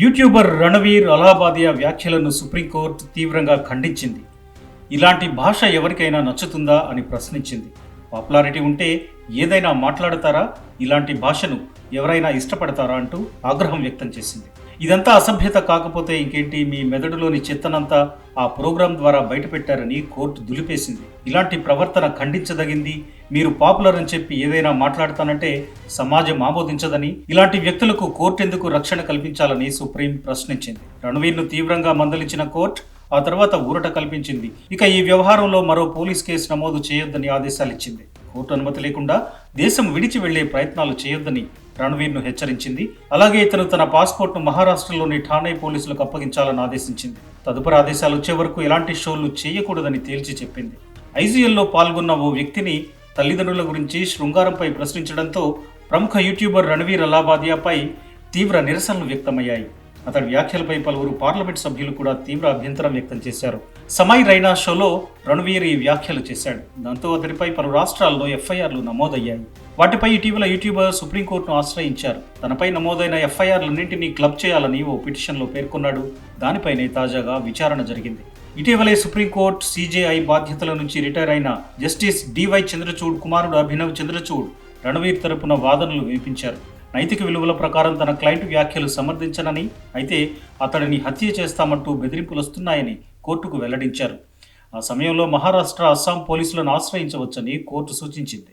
YouTuber Ranveer అలహాబాదియా వ్యాఖ్యలను supreme court తీవ్రంగా ఖండించింది. ఇలాంటి భాష ఎవరికైనా నచ్చుతుందా అని ప్రశ్నించింది. పాపులారిటీ ఉంటే ఏదైనా మాట్లాడతారా? ఇలాంటి భాషను ఎవరైనా ఇష్టపడతారా అంటూ ఆగ్రహం వ్యక్తం చేసింది. ఇదంతా అసభ్యత కాకపోతే ఇంకేంటి? మీ మెదడులోని చెత్తనంతా ఆ ప్రోగ్రాం ద్వారా బయటపెట్టారని కోర్టు దులిపేసింది. ఇలాంటి ప్రవర్తన ఖండించదగింది. మీరు పాపులర్ అని చెప్పి ఏదైనా మాట్లాడతానంటే సమాజం ఆమోదించదని ఇలాంటి వ్యక్తులకు కోర్టు ఎందుకు రక్షణ కల్పించాలని సుప్రీం ప్రశ్నించింది. రణవీర్ను తీవ్రంగా మందలించిన కోర్టు ఆ తర్వాత ఊరట కల్పించింది. ఇక ఈ వ్యవహారంలో మరో పోలీస్ కేసు నమోదు చేయొద్దని ఆదేశాలిచ్చింది. కోర్టు అనుమతి లేకుండా దేశం విడిచి వెళ్ళే ప్రయత్నాలు చేయొద్దని రణవీర్ను హెచ్చరించింది. అలాగే ఇతను తన పాస్పోర్ట్ను మహారాష్ట్రలోని ఠానే పోలీసులకు అప్పగించాలని ఆదేశించింది. తదుపరి ఆదేశాలు వచ్చే వరకు ఎలాంటి షోలు చేయకూడదని తేల్చి చెప్పింది. ఐజీఎల్లో పాల్గొన్న ఓ వ్యక్తిని తల్లిదండ్రుల గురించి శృంగారంపై ప్రశ్నించడంతో ప్రముఖ యూట్యూబర్ రణవీర్ అలాబాదియాపై తీవ్ర నిరసనలు వ్యక్తమయ్యాయి. అతడి వ్యాఖ్యలపై పలువురు పార్లమెంట్ సభ్యులు కూడా తీవ్ర అభ్యంతరం వ్యక్తం చేశారు. సమై రైనా షోలో రణవీర్ ఈ వ్యాఖ్యలు చేశాడు. దాంతో అతడిపై పలు రాష్ట్రాల్లో ఎఫ్ఐఆర్లు నమోదయ్యాయి. వాటిపై ఇటీవల యూట్యూబర్ సుప్రీంకోర్టును ఆశ్రయించారు. తనపై నమోదైన ఎఫ్ఐఆర్లన్నింటినీ క్లబ్ చేయాలని ఓ పిటిషన్లో పేర్కొన్నాడు. దానిపైనే తాజాగా విచారణ జరిగింది. ఇటీవలే సుప్రీంకోర్టు సీజేఐ బాధ్యతల నుంచి రిటైర్ అయిన జస్టిస్ డివై చంద్రచూడ్ కుమారుడు అభినవ్ చంద్రచూడ్ రణవీర్ తరపున వాదనలు వినిపించారు. నైతిక విలువల ప్రకారం తన క్లయింట్ వ్యాఖ్యలు సమర్థించనని అయితే అతడిని హత్య చేస్తామంటూ బెదిరింపులు వస్తున్నాయని కోర్టుకు వెల్లడించారు. ఆ సమయంలో మహారాష్ట్ర అస్సాం పోలీసులను ఆశ్రయించవచ్చని కోర్టు సూచించింది.